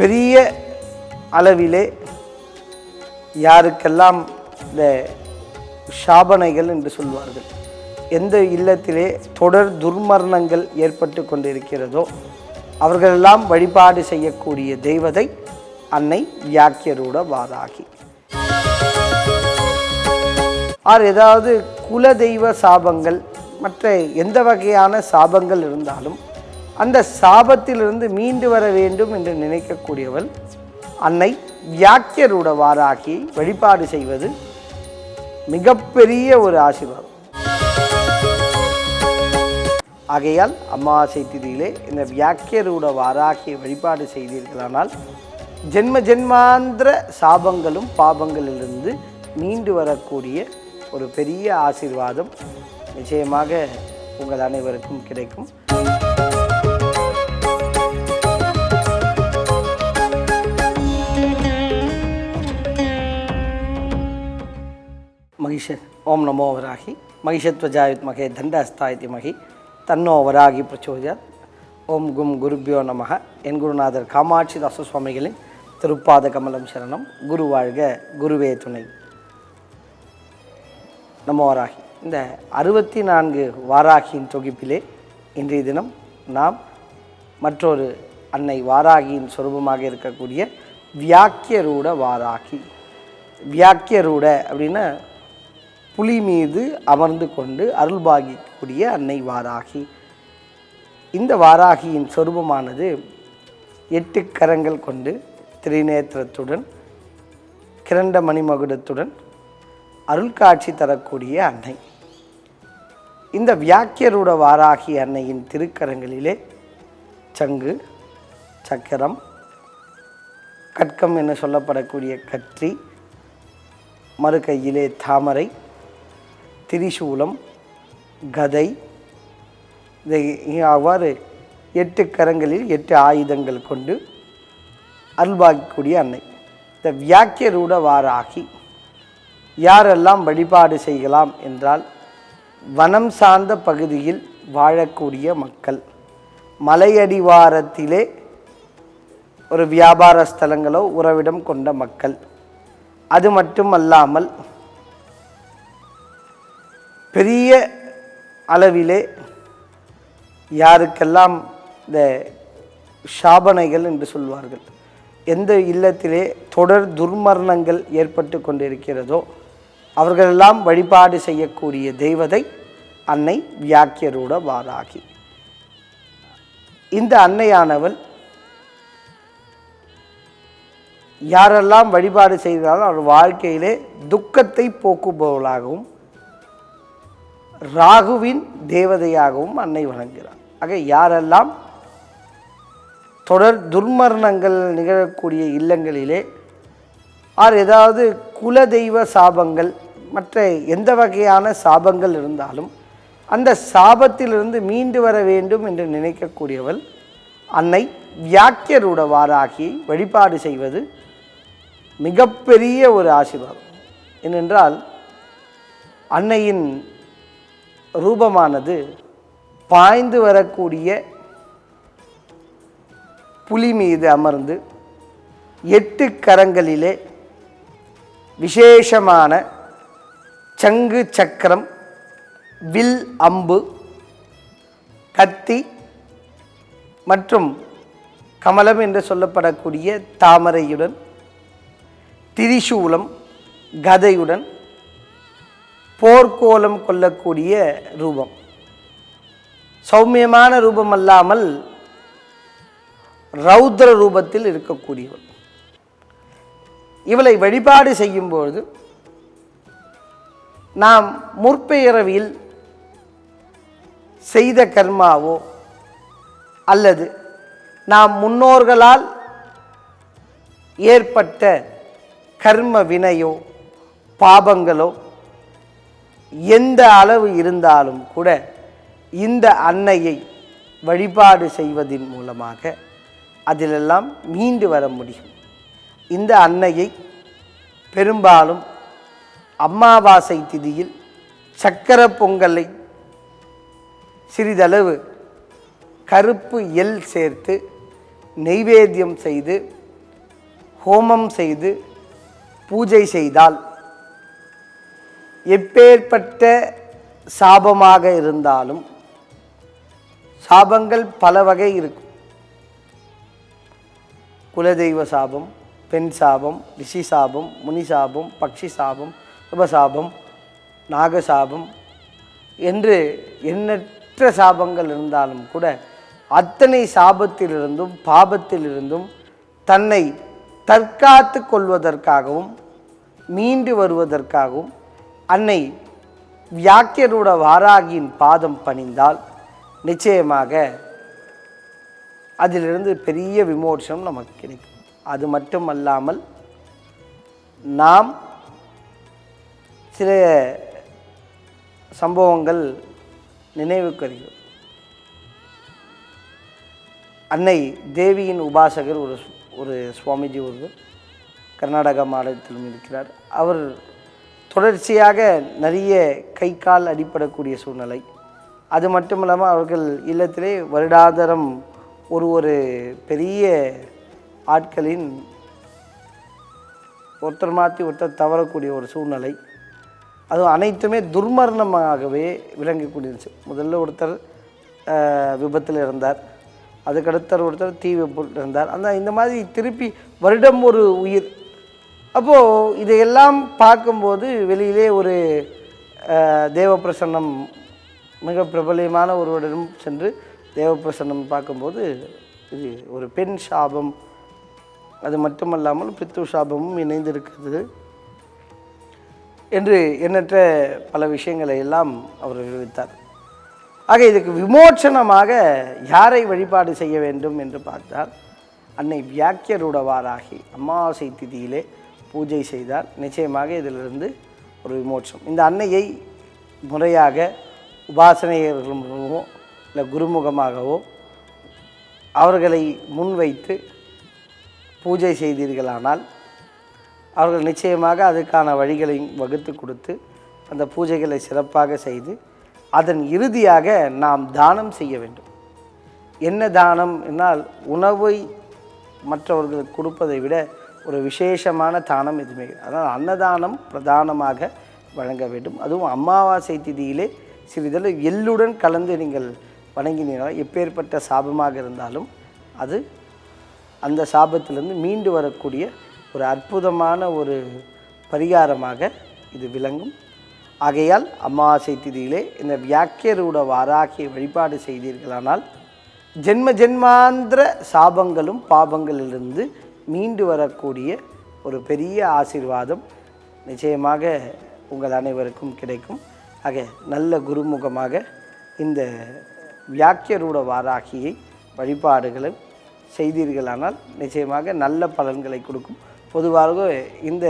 பெரிய அளவிலே யாருக்கெல்லாம் இந்த ஷாபனைகள் என்று சொல்வார்கள் எந்த இல்லத்திலே தொடர் துர்மரணங்கள் ஏற்பட்டு கொண்டிருக்கிறதோ அவர்களெல்லாம் வழிபாடு செய்யக்கூடிய தெய்வதை அன்னை வியாக்கியரூட வாராகி ஆர் ஏதாவது குல தெய்வ சாபங்கள் மற்ற எந்த வகையான சாபங்கள் இருந்தாலும் அந்த சாபத்திலிருந்து மீண்டு வர வேண்டும் என்று நினைக்கக்கூடியவள் அன்னை வியாக்கியரூட வாராகி வழிபாடு செய்வது மிகப்பெரிய ஒரு ஆசீர்வாதம். ஆகையால் அமாவாசை திதியிலே இந்த வியாக்கியரூட வாராகியை வழிபாடு செய்தீர்களானால் ஜென்ம ஜென்மாந்திர சாபங்களும் பாபங்களிலிருந்து மீண்டு வரக்கூடிய ஒரு பெரிய ஆசீர்வாதம் நிச்சயமாக உங்கள் அனைவருக்கும் கிடைக்கும். மகிஷ ஓம் நமோ வராகி. மகிஷத்வஜாயுத் மகே தண்டஸ்தாயதி மகி. தன்னோ வராகி பிரச்சோஜாத் ஓம் கும் குருபியோ நமக என் குருநாதர் காமாட்சி தாச சுவாமிகளின் திருப்பாத கமலம் சரணம். குரு வாழ்க குருவே துணை. நமோ வராகி. இந்த அறுபத்தி நான்கு வாராகியின் தொகுப்பிலே இன்றைய தினம் நாம் மற்றொரு அன்னை வாராகியின் சொரூபமாக இருக்கக்கூடிய வியாக்கியரூட வாராகி. வியாக்கியரூட அப்படின்னா புலி மீது அமர்ந்து கொண்டு அருள்பாகிக்கூடிய அன்னை வாராகி. இந்த வாராகியின் சொரூபமானது எட்டு கரங்கள் கொண்டு திரிநேத்திரத்துடன் கிரண்ட மணிமகுடத்துடன் அருள் காட்சி தரக்கூடிய அன்னை. இந்த வியாக்கியரூட வாராகி அன்னையின் திருக்கரங்களிலே சங்கு சக்கரம் கட்கம் என சொல்லப்படக்கூடிய கற்றி மறு கையிலே தாமரை திரிசூலம் கதை. இதை அவ்வாறு எட்டு கரங்களில் எட்டு ஆயுதங்கள் கொண்டு அருள்பாக்கக்கூடிய அன்னை. இந்த வியாக்கியரூட வாராகி யாரெல்லாம் வழிபாடு செய்யலாம் என்றால் வனம் சார்ந்த பகுதியில் வாழக்கூடிய மக்கள். மலையடிவாரத்திலே ஒரு வியாபார ஸ்தலங்களோ உறவிடம் கொண்ட மக்கள். அது மட்டுமல்லாமல் பெரிய அளவிலே யாருக்கெல்லாம் இந்த சாபனைகள் என்று சொல்வார்கள் எந்த இல்லத்திலே தொடர் துர்மரணங்கள் ஏற்பட்டு கொண்டிருக்கிறதோ அவர்களெல்லாம் வழிபாடு செய்யக்கூடிய தெய்வதை அன்னை வியாக்கியரோட வாராகி இந்த அன்னையானவள் யாரெல்லாம் வழிபாடு செய்தாலும் அவர் வாழ்க்கையிலே துக்கத்தை போக்குபவளாகவும் ராகுவின் தேவதையாகவும் அன்னை வணங்குகிறார். ஆக யாரெல்லாம் தொடர் துர்மரணங்கள் நிகழக்கூடிய இல்லங்களிலே ஆர் ஏதாவது குல தெய்வ சாபங்கள் மற்ற எந்த வகையான சாபங்கள் இருந்தாலும் அந்த சாபத்திலிருந்து மீண்டு வர வேண்டும் என்று நினைக்கக்கூடியவள் அன்னை வியாக்கியரூட வாராகி வழிபாடு செய்வது மிகப்பெரிய ஒரு ஆசீர்வாதம். ஏனென்றால் அன்னையின் ரூபமானது பாய்ந்து வரக்கூடிய புலி மீது அமர்ந்து எட்டு கரங்களிலே விசேஷமான சங்கு சக்கரம் வில் அம்பு கத்தி மற்றும் கமலம் என்று சொல்லப்படக்கூடிய தாமரையுடன் திரிசூலம் கதையுடன் போர்க்கோலம் கொள்ளக்கூடிய ரூபம். சௌமியமான ரூபம் அல்லாமல் ரௌத்ர ரூபத்தில் இருக்கக்கூடியவள். இவளை வழிபாடு செய்யும்பொழுது நாம் முற்பெயரவில் செய்த கர்மாவோ அல்லது நாம் முன்னோர்களால் ஏற்பட்ட கர்ம வினையோ பாபங்களோ எந்த அளவு இருந்தாலும் கூட இந்த அன்னையை வழிபாடு செய்வதன் மூலமாக அதிலெல்லாம் மீண்டு வர முடியும். இந்த அன்னையை பெரும்பாலும் அமாவாசை திதியில் சக்கர பொங்கலை சிறிதளவு கருப்பு எல் சேர்த்து நெய்வேத்தியம் செய்து ஹோமம் செய்து பூஜை செய்தால் எப்பேற்பட்ட சாபமாக இருந்தாலும் சாபங்கள் பல வகை இருக்கும். குலதெய்வ சாபம் பெண் சாபம் ரிஷி சாபம் முனி சாபம் பக்ஷி சாபம் உபசாபம் நாகசாபம் என்று எண்ணற்ற சாபங்கள் இருந்தாலும் கூட அத்தனை சாபத்திலிருந்தும் பாபத்திலிருந்தும் தன்னை தற்காத்து கொள்வதற்காகவும் மீண்டு வருவதற்காகவும் அன்னை வியாக்கியரோட வாராகியின் பாதம் பணிந்தால் நிச்சயமாக அதிலிருந்து பெரிய விமோசனம் நமக்கு கிடைக்கும். அது மட்டுமல்லாமல் நாம் சில சம்பவங்கள் நினைவுக்கு வருகிறோம் அன்னை தேவியின் உபாசகர் ஒரு ஒரு சுவாமிஜி ஒருவர் கர்நாடகா மாநிலத்திலும் இருக்கிறார். அவர் தொடர்ச்சியாக நிறைய கை கால் அடிப்படக்கூடிய சூழ்நிலை. அது மட்டும் இல்லாமல் அவர்கள் இல்லத்திலே வருடாதாரம் ஒரு ஒரு பெரிய ஆட்களின் ஒருத்தர் மாற்றி ஒருத்தர் தவறக்கூடிய ஒரு சூழ்நிலை. அது அனைத்துமே துர்மரணமாகவே விளங்கக்கூடியது. முதல்ல ஒருத்தர் விபத்தில் இருந்தார். அதுக்கடுத்தர் ஒருத்தர் தீ விபத்தில் இருந்தார். அந்த இந்த மாதிரி திருப்பி வருடம் ஒரு உயிர் அப்போது இதையெல்லாம் பார்க்கும்போது வெளியிலே ஒரு தேவப்பிரசன்னம் மிக பிரபலியமான ஒருவரிடம் சென்று தேவப்பிரசன்னம் பார்க்கும்போது இது ஒரு பெண் சாபம். அது மட்டுமல்லாமல் பித்து சாபமும் இணைந்திருக்கிறது என்று எண்ணற்ற பல விஷயங்களை எல்லாம் அவர் விவரித்தார். ஆக இதுக்கு விமோச்சனமாக யாரை வழிபாடு செய்ய வேண்டும் என்று பார்த்தால் அன்னை வியாக்கியருடவாராகி அமாவாசை திதியிலே பூஜை செய்தால் நிச்சயமாக இதிலிருந்து ஒரு விமோட்சம் இந்த அன்னையை முறையாக உபாசனையர்கள் மூலமோ இல்லை குருமுகமாகவோ அவர்களை முன்வைத்து பூஜை செய்தீர்களானால் அவர்கள் நிச்சயமாக அதுக்கான வழிகளை வகுத்து கொடுத்து அந்த பூஜைகளை சிறப்பாக செய்து அதன் இறுதியாக நாம் தானம் செய்ய வேண்டும். என்ன தானம் என்னால் உணவை மற்றவர்களுக்கு கொடுப்பதை விட ஒரு விசேஷமான தானம் எதுவுமே அதனால் அன்னதானம் பிரதானமாக வழங்க வேண்டும். அதுவும் அமாவாசை திதியிலே சிறிதளவு எள்ளுடன் கலந்து நீங்கள் வணங்கினீர்கள் எப்பேற்பட்ட சாபமாக இருந்தாலும் அது அந்த சாபத்திலிருந்து மீண்டு வரக்கூடிய ஒரு அற்புதமான ஒரு பரிகாரமாக இது விளங்கும். ஆகையால் அமாவாசை திதியிலே இந்த வியாக்கியரூட வாராகிய வழிபாடு செய்தீர்களானால் ஜென்ம ஜென்மாந்திர சாபங்களும் பாபங்களிலிருந்து மீண்டு வரக்கூடிய ஒரு பெரிய ஆசீர்வாதம் நிச்சயமாக உங்கள் அனைவருக்கும் கிடைக்கும். ஆக நல்ல குருமுகமாக இந்த வியாக்கியரூட வாராகியை வழிபாடுகளை செய்தீர்களானால் நிச்சயமாக நல்ல பலன்களை கொடுக்கும். பொதுவாக இந்த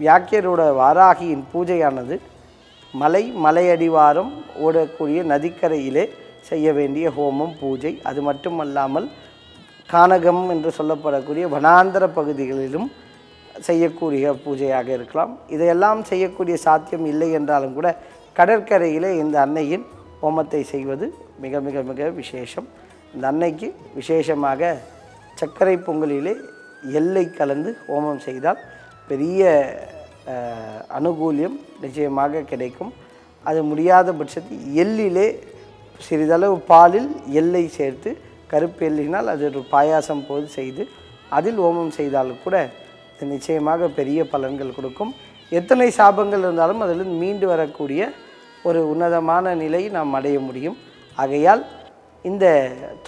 வியாக்கியரோட வாராகியின் பூஜையானது மலை மலையடிவாரம் ஓடக்கூடிய நதிக்கரையிலே செய்ய வேண்டிய ஹோமம் பூஜை. அது மட்டுமல்லாமல் கானகம் என்று சொல்லப்படக்கூடிய வனாந்தர பகுதிகளிலும் செய்யக்கூடிய பூஜையாக இருக்கலாம். இதையெல்லாம் செய்யக்கூடிய சாத்தியம் இல்லை என்றாலும் கூட கடற்கரையிலே இந்த அன்னையின் ஹோமத்தை செய்வது மிக மிக மிக விசேஷம். இந்த அன்னைக்கு விசேஷமாக சர்க்கரை பொங்கலிலே எல்லை கலந்து ஹோமம் செய்தால் பெரிய அனுகூலியம் நிச்சயமாக கிடைக்கும். அது முடியாத பட்சத்தில் எள்ளிலே சிறிதளவு பாலில் எல்லை சேர்த்து கருப்பு எள்ளினால் அது ஒரு பாயாசம் போது செய்து அதில் ஓமம் செய்தாலும் கூட இது நிச்சயமாக பெரிய பலன்கள் கொடுக்கும். எத்தனை சாபங்கள் இருந்தாலும் அதிலிருந்து மீண்டு வரக்கூடிய ஒரு உன்னதமான நிலை நாம் அடைய முடியும். ஆகையால் இந்த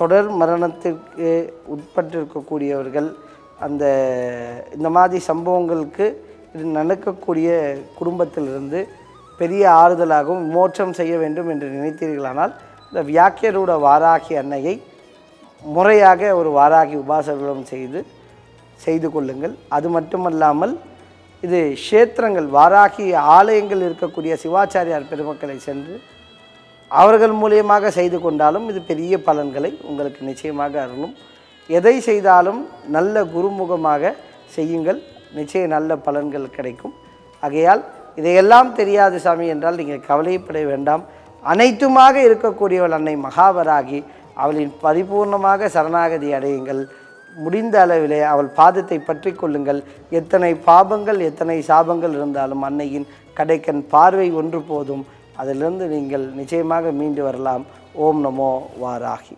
தொடர் மரணத்திற்கு உட்பட்டிருக்கக்கூடியவர்கள் அந்த இந்த மாதிரி சம்பவங்களுக்கு நடக்கக்கூடிய குடும்பத்திலிருந்து பெரிய ஆறுதலாகவும் மோட்சம் செய்ய வேண்டும் என்று நினைத்தீர்களானால் இந்த வியாக்கியரோட வாராகி அன்னையை முறையாக ஒரு வாராகி உபாசகம் செய்து செய்து கொள்ளுங்கள். அது மட்டுமல்லாமல் இது க்ஷேத்திரங்கள் வாராகி ஆலயங்கள் இருக்கக்கூடிய சிவாச்சாரியார் பெருமக்களை சென்று அவர்கள் மூலியமாக செய்து கொண்டாலும் இது பெரிய பலன்களை உங்களுக்கு நிச்சயமாக அருளும். எதை செய்தாலும் நல்ல குருமுகமாக செய்யுங்கள். நிச்சயம் நல்ல பலன்கள் கிடைக்கும். ஆகையால் இதையெல்லாம் தெரியாது சாமி என்றால் நீங்கள் கவலைப்பட வேண்டாம். அனைத்துமாக இருக்கக்கூடியவள் அன்னை மகாவராகி அவளின் பரிபூர்ணமாக சரணாகதி அடையுங்கள். முடிந்த அளவிலே அவள் பாதத்தை பற்றி கொள்ளுங்கள். எத்தனை பாபங்கள் எத்தனை சாபங்கள் இருந்தாலும் அன்னையின் கடைக்கன் பார்வை ஒன்று போதும். அதிலிருந்து நீங்கள் நிச்சயமாக மீண்டு வரலாம். ஓம் நமோ வாராகி.